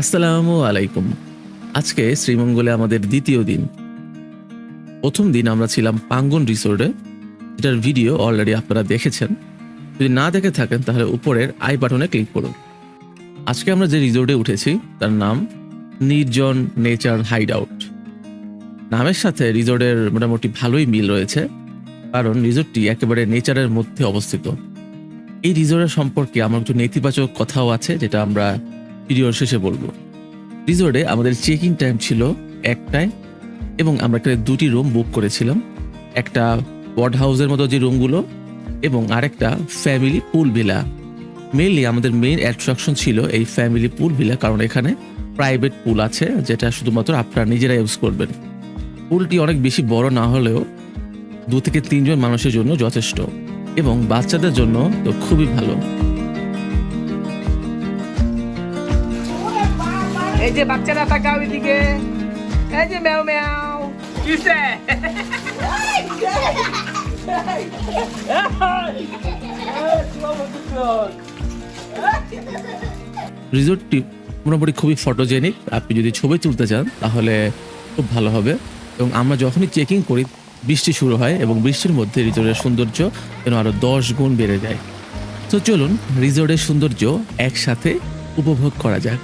আসসালামু আলাইকুম। আজকে শ্রীমঙ্গলে আমাদের দ্বিতীয় দিন। প্রথম দিন আমরা ছিলাম পাঙ্গন রিসোর্টে। যেটার ভিডিও অলরেডি আপনারা দেখেছেন। যদি না দেখে থাকেন, তাহলে উপরের আই বাটনে ক্লিক করুন। আজকে আমরা যে রিসোর্টে উঠেছি, তার নাম নির্জন নেচার হাইড আউট নামের সাথে রিসোর্টের মোটামুটি ভালোই মিল রয়েছে, কারণ রিসোর্টটি একেবারে নেচারের মধ্যে অবস্থিত। এই রিসোর্টের সম্পর্কে আমার একটু নেতিবাচক কথাও আছে, যেটা আমরা ভিডিওর শেষে বলব। রিসোর্টে আমাদের চেকিং টাইম ছিল একটায় এবং আমরা এখানে দুটি রুম বুক করেছিলাম। একটা বড হাউসের মতো যে রুমগুলো এবং আরেকটা ফ্যামিলি পুল ভিলা মেইনলি আমাদের মেইন অ্যাট্রাকশন ছিল এই ফ্যামিলি পুল ভিলা কারণ এখানে প্রাইভেট পুল আছে যেটা শুধুমাত্র আপনারা নিজেরা ইউজ করবেন। পুলটি অনেক বেশি বড় না হলেও দু থেকে তিনজন মানুষের জন্য যথেষ্ট এবং বাচ্চাদের জন্য তো খুবই ভালো। এই যে বাচ্চারা তাকাও এদিকে। এই যে ম্যাও ম্যাও। কিসে? রিসোর্টটি মোটামুটি খুবই ফটোজেনিক আপনি যদি ছবি তুলতে চান, তাহলে খুব ভালো হবে। এবং আমরা যখনই চেকিং করি, বৃষ্টি শুরু হয় এবং বৃষ্টির মধ্যে রিসোর্টের সৌন্দর্য যেন আরও দশ গুণ বেড়ে যায়। তো চলুন রিসোর্টের সৌন্দর্য একসাথে উপভোগ করা যাক।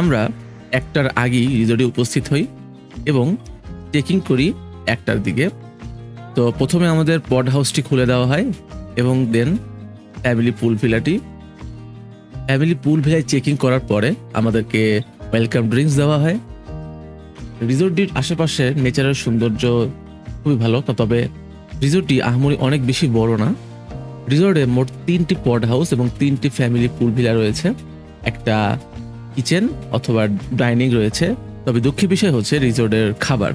আমরা একটার আগেই রিজোর্টে উপস্থিত হই এবং চেকিং করি একটার দিকে। তো প্রথমে আমাদের পড হাউসটি খুলে দেওয়া হয় এবং দেন ফ্যামিলি পুল ভিলাটি ফ্যামিলি পুল ভিলায় চেকিং করার পরে আমাদেরকে ওয়েলকাম ড্রিঙ্কস দেওয়া হয়। রিজোর্টটির আশেপাশে নেচারের সৌন্দর্য খুবই ভালো তবে রিজোর্টটি আহামরি অনেক বেশি বড় না। রিজোর্টে মোট তিনটি পড হাউস এবং তিনটি ফ্যামিলি পুল ভিলা রয়েছে। একটা কিচেন অথবা ডাইনিং রয়েছে, তবে দুঃখের বিষয় হচ্ছে রিসোর্টের খাবার।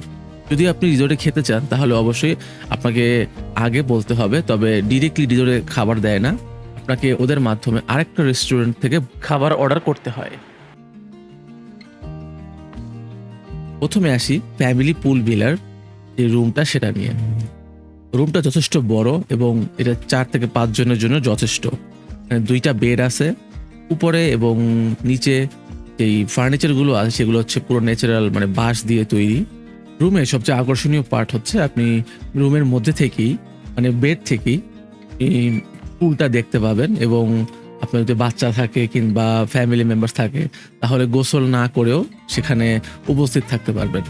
যদি আপনি রিসোর্টে খেতে চান, তাহলে অবশ্যই আপনাকে আগে বলতে হবে, তবে ডিরেক্টলি রিসোর্টে খাবার দেয় না। আপনাকে ওদের মাধ্যমে আরেকটা রেস্টুরেন্ট থেকে খাবার অর্ডার করতে হয়। প্রথমে আসি ফ্যামিলি পুল ভিলার যে রুমটা সেটা নিয়ে। রুমটা যথেষ্ট বড় এবং এটা চার থেকে পাঁচ জনের জন্য যথেষ্ট। দুইটা বেড আছে, উপরে এবং নিচে এই ফার্নিচারগুলো আছে, সেগুলো হচ্ছে পুরো ন্যাচারাল মানে বাঁশ দিয়ে তৈরি। রুমের সবচেয়ে আকর্ষণীয় পার্ট হচ্ছে আপনি রুমের মধ্যে থেকেই মানে বেড থেকেই পুলটা দেখতে পাবেন এবং আপনার যদি বাচ্চা থাকে কিংবা ফ্যামিলি মেম্বার থাকে, তাহলে গোসল না করেও সেখানে উপস্থিত থাকতে পারবেন।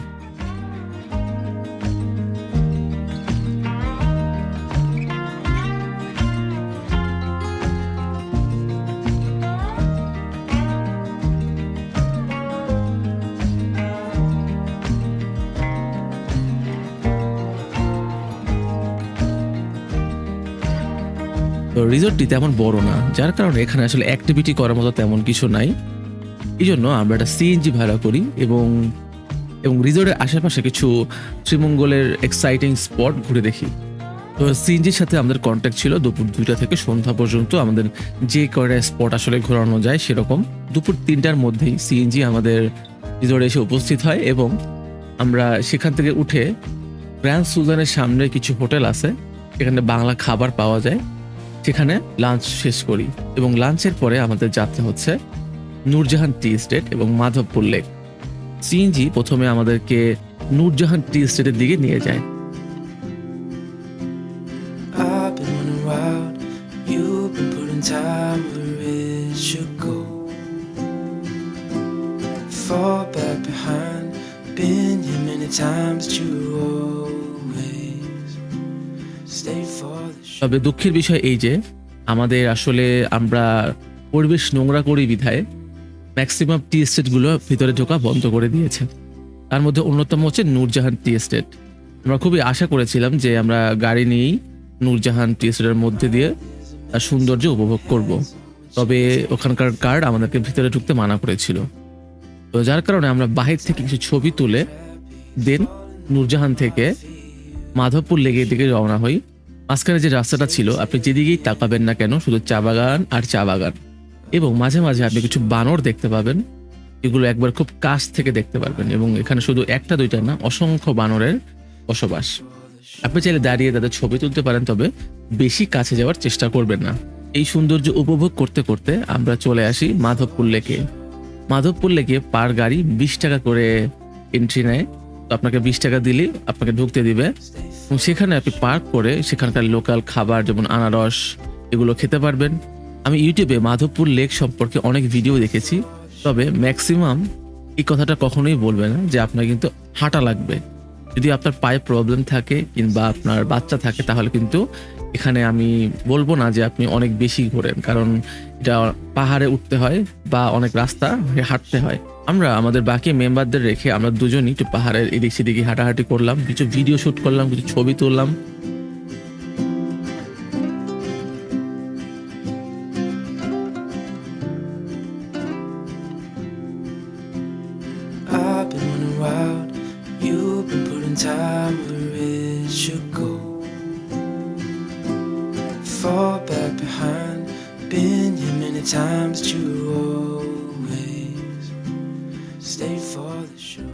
রিসোর্টটি তেমন বড় না, যার কারণে এখানে আসলে অ্যাক্টিভিটি করার মতো তেমন কিছু নাই। এই জন্য আমরা একটা সিএনজি ভাড়া করি এবং এবং রিসোর্টের আশেপাশে কিছু শ্রীমঙ্গলের এক্সাইটিং স্পট ঘুরে দেখি। তো সিএনজির সাথে আমাদের কন্ট্যাক্ট ছিল দুপুর দুইটা থেকে সন্ধ্যা পর্যন্ত। আমাদের যে কয়টা স্পট আসলে ঘোরানো যায় সেরকম। দুপুর তিনটার মধ্যেই সিএনজি আমাদের রিসোর্টে এসে উপস্থিত হয় এবং আমরা সেখান থেকে উঠে গ্র্যান্ড সুজানের সামনে কিছু হোটেল আছে। সেখানে বাংলা খাবার পাওয়া যায়। সেখানে লাঞ্চ শেষ করি এবং লাঞ্চের পরে আমাদের যাত্রা হচ্ছে নূরজাহান টি স্টেট এবং মাধবপুর লেক সিএনজি প্রথমে আমাদেরকে নূরজাহান টি স্টেটের দিকে নিয়ে যায় Fall back behind, been here many times, you owe. তবে দুঃখের বিষয় এই যে, আমাদের আসলে আমরা পরিবেশ নোংরা করি বিধায় ম্যাক্সিমাম টি এস্টেটগুলো ভিতরে ঢোকা বন্ধ করে দিয়েছে। তার মধ্যে অন্যতম হচ্ছে নূরজাহান টি এস্টেট আমরা খুবই আশা করেছিলাম যে আমরা গাড়ি নিয়েই নূরজাহান টি এস্টেটের মধ্যে দিয়ে তার সৌন্দর্য উপভোগ করব। তবে ওখানকার গার্ড আমাদেরকে ভিতরে ঢুকতে মানা করেছিল। তো যার কারণে আমরা বাহির থেকে কিছু ছবি তুলে দেন নূরজাহান থেকে মাধবপুর লেগের দিকে রওনা হই। মাঝখানে যে রাস্তাটা ছিল, আপনি যেদিকেই তাকাবেন না কেন, শুধু চা বাগান আর চা বাগান। এবং মাঝে মাঝে আপনি কিছু বানর দেখতে পাবেন, এগুলো একবার খুব কাছ থেকে দেখতে পারবেন। এবং এখানে শুধু একটা, দুইটা না, অসংখ্য বানরের বসবাস। আপনি চাইলে দাঁড়িয়ে তাদের ছবি তুলতে পারেন, তবে বেশি কাছে যাওয়ার চেষ্টা করবেন না। এই সৌন্দর্য উপভোগ করতে করতে আমরা চলে আসি মাধবপুর লেকে। মাধবপুর লেকে পার গাড়ি বিশ টাকা করে এন্ট্রি নেয়। আপনাকে বিশ টাকা দিলে, আপনাকে ঢুকতে দিবে। এবং সেখানে আপনি পার্ক করে সেখানকার লোকাল খাবার, যেমন আনারস, এগুলো খেতে পারবেন। আমি ইউটিউবে মাধবপুর লেক সম্পর্কে অনেক ভিডিও দেখেছি। তবে ম্যাক্সিমাম এই কথাটা কখনোই বলবে না যে আপনার কিন্তু হাঁটা লাগবে। যদি আপনার পায়ে প্রবলেম থাকে কিংবা আপনার বাচ্চা থাকে, তাহলে কিন্তু এখানে আমি বলব না যে আপনি অনেক বেশি ঘোরেন। কারণ এটা পাহাড়ে উঠতে হয় বা অনেক রাস্তা হাঁটতে হয়। আমরা, আমাদের বাকি মেম্বারদের রেখে আমরা দুজনই একটু পাহাড়ের এদিক সেদিকে হাঁটাহাঁটি করলাম, কিছু ভিডিও শ্যুট করলাম, কিছু ছবি তুললাম। Been here many times, but you always stay for the show.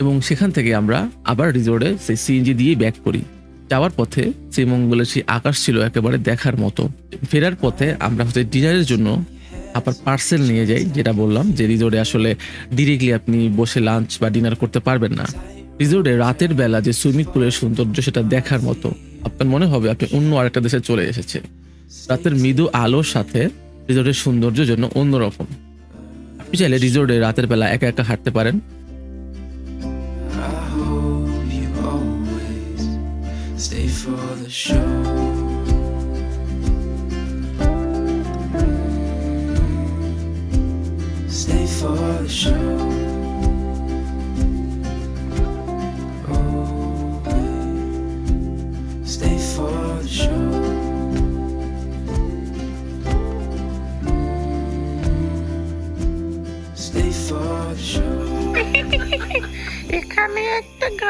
এবং সেখান থেকে আমরা আবার রিজোর্টে সেই সিএনজি দিয়ে ব্যাক করি। যাওয়ার পথে শ্রীমঙ্গলের সেই আকাশ ছিল একেবারে দেখার মতো। ফেরার পথে আমরা হচ্ছে ডিনারের জন্য আবার পার্সেল নিয়ে যাই যেটা বললাম যে রিজোর্টে আসলে ডিরেক্টলি আপনি বসে লাঞ্চ বা ডিনার করতে পারবেন না। রিজোর্টে রাতের বেলা যে সুইমিং পুলের সৌন্দর্য সেটা দেখার মতো আপনার মনে হবে আপনি অন্য আরেকটা দেশে চলে এসেছে রাতের মৃদু আলোর সাথে রিজোর্টের সৌন্দর্য জন্য অন্যরকম আপনি চাইলে রিজোর্টে রাতের বেলা একা একা হাঁটতে পারেন stay for the show. Stay for the show.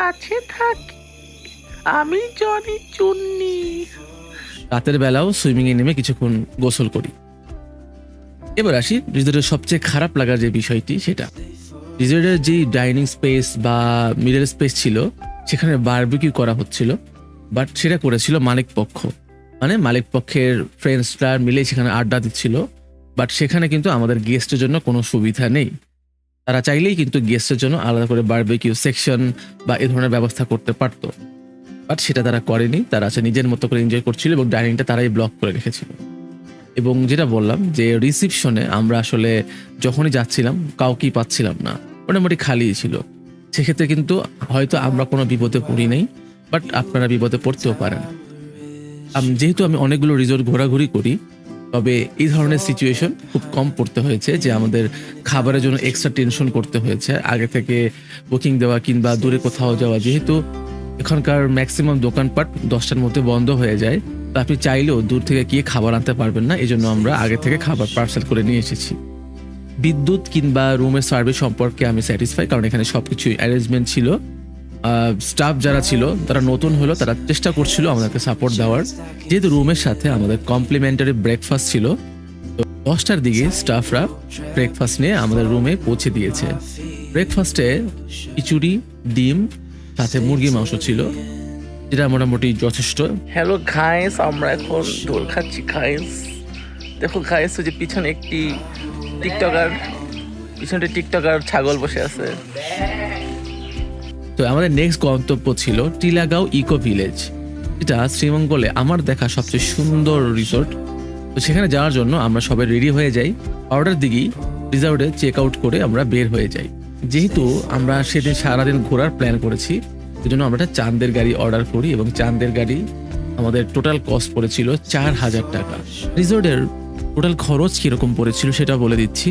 গাছে থাকি। আমি জনি চুন্নি। রাতের বেলাও সুইমিং এ নেমে কিছুক্ষণ গোসল করি। এবার আসি রিজোর্টের সবচেয়ে খারাপ লাগার যে বিষয়টি, সেটা। রিজোর্টের যে ডাইনিং স্পেস বা মিডল স্পেস ছিল, সেখানে বারবিকিউ করা হচ্ছিল বাট সেটা করেছিল মালিক পক্ষ মানে মালিক পক্ষের ফ্রেন্ডসরা মিলে সেখানে আড্ডা দিচ্ছিল বাট সেখানে কিন্তু আমাদের গেস্টের জন্য কোনো সুবিধা নেই। তারা চাইলেই কিন্তু গেস্টের জন্য আলাদা করে বারবিকিউ সেকশন বা এ ধরনের ব্যবস্থা করতে পারতো। বাট সেটা তারা করেনি, তারা আছে নিজের মতো করে এনজয় করছিল এবং ডাইনিংটা তারাই ব্লক করে রেখেছিল। এবং যেটা বললাম যে রিসিপশনে আমরা আসলে যখনই যাচ্ছিলাম, কাউকেই পাচ্ছিলাম না। মোটামুটি খালি ছিল। সেক্ষেত্রে কিন্তু হয়তো আমরা কোনো বিপদে পড়ি নাই বাট আপনারা বিপদে পড়তেও পারেন। যেহেতু আমি অনেকগুলো রিসোর্ট ঘোরাঘুরি করি তবে এই ধরনের সিচুয়েশন খুব কম পড়তে হয়েছে যে আমাদের খাবারের জন্য এক্সট্রা টেনশন করতে হয়েছে। আগে থেকে বুকিং দেওয়া কিংবা দূরে কোথাও যাওয়া, যেহেতু এখানকার ম্যাক্সিমাম দোকানপাট দশটার মধ্যে বন্ধ হয়ে যায়, তো আপনি চাইলেও দূর থেকে গিয়ে খাবার আনতে পারবেন না এই জন্য আমরা আগে থেকে খাবার পার্সেল করে নিয়ে এসেছি। বিদ্যুৎ কিংবা রুমের সার্ভিস সম্পর্কে আমি স্যাটিসফাই কারণ এখানে সব সবকিছু অ্যারেঞ্জমেন্ট ছিল। স্টাফ যারা ছিল, তারা নতুন হলো, তারা চেষ্টা করছিল আমাদেরকে সাপোর্ট দেওয়ার। যেহেতু রুমের সাথে আমাদের কমপ্লিমেন্টারি ব্রেকফাস্ট ছিল, তো দশটার দিকে স্টাফরা ব্রেকফাস্ট নিয়ে আমাদের রুমে পৌঁছে দিয়েছে। ব্রেকফাস্টে খিচুড়ি, ডিম, সাথে মুরগি মাংস ছিল, যেটা মোটামুটি যথেষ্ট। হ্যালো ঘাইস আমরা এখন দোল খাচ্ছি ঘাইস দেখো ঘাইস যে পিছনে একটি টিকটকার, পিছনে টিকটকার ছাগল বসে আছে। তো আমাদের নেক্সট গন্তব্য ছিল টিলাগাঁও ইকো ভিলেজ। এটা শ্রীমঙ্গলে আমার দেখা সবচেয়ে সুন্দর রিসোর্ট তো সেখানে যাওয়ার জন্য আমরা সবাই রেডি হয়ে যাই। অর্ডার দিকেই রিসোর্টে চেক আউট করে আমরা বের হয়ে যাই। যেহেতু আমরা সেদিন সারাদিন ঘোরার প্ল্যান করেছি, সেজন্য আমরা একটা চাঁদের গাড়ি অর্ডার করি এবং চাঁদের গাড়ি আমাদের টোটাল কস্ট পড়েছিল চার হাজার টাকা। রিসোর্টের টোটাল খরচ কীরকম পড়েছিল সেটা বলে দিচ্ছি।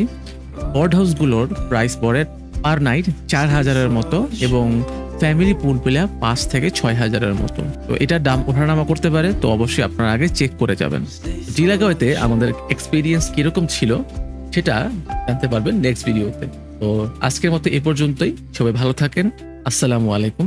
বর্ড হাউসগুলোর প্রাইস পড়ে পার নাইট চার হাজারের মতো এবং ফ্যামিলি পুল পেলে পাঁচ থেকে ছয় হাজারের মতো। তো এটা দাম ওঠানামা করতে পারে, তো অবশ্যই আপনারা আগে চেক করে যাবেন। জিলাগাওয়েতে আমাদের এক্সপিরিয়েন্স কীরকম ছিল সেটা জানতে পারবেন নেক্সট ভিডিওতে তো আজকের মতো এ পর্যন্তই। সবাই ভালো থাকেন। আসসালামু আলাইকুম।